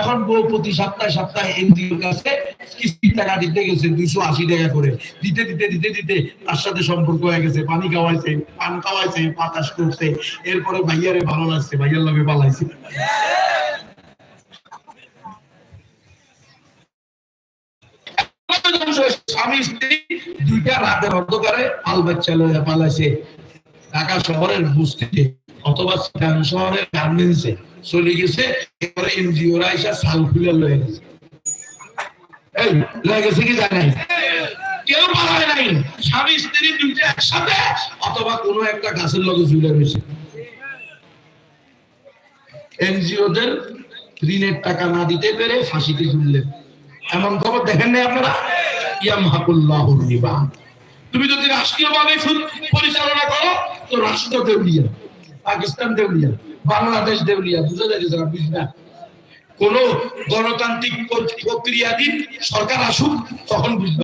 এখন প্রতি সপ্তাহে সপ্তাহে এনজিওর কাছে কিস্তির টাকা দিতে গেছে দুইশো আশি টাকা করে। দিতে দিতে দিতে দিতে তার সাথে সম্পর্ক হয়ে গেছে, পানি খাওয়াইছে, পান খাওয়াইছে, বাতাস করছে। এরপরে ভাইয়ারে ভালো লাগছে, ভাইয়ার লগে পালাইছে। স্বামী স্ত্রী দুইটা রাতের অন্ধকারে পালাইছে ঢাকা শহরের বস্তিতে অথবা শহরের গার্মেন্টসে চলে গেছে। এবারে এসে সাল খুলে লয়ে গেছে। এই, লয়ে গেছে কি কেউ পালায় নাই। স্বামী স্ত্রী দুইটা একসাথে অথবা কোনো একটা গাছের লগে ঝুলে রয়েছে। ঋণের টাকা না দিতে পেরে ফাঁসিতে ঝুললেন। এমন খবর দেখেন নাই আপনারা? তুমি যদি রাষ্ট্রীয়ভাবে পরিচালনা করো, তো রাষ্ট্র দেউলিয়া, পাকিস্তান দেউলিয়া, বাংলাদেশ দেউলিয়া, বুঝা যাচ্ছে না বুঝ না? কোন গণতান্ত্রিক প্রক্রিয়াধীন সরকার আসুক, তখন বুঝবে।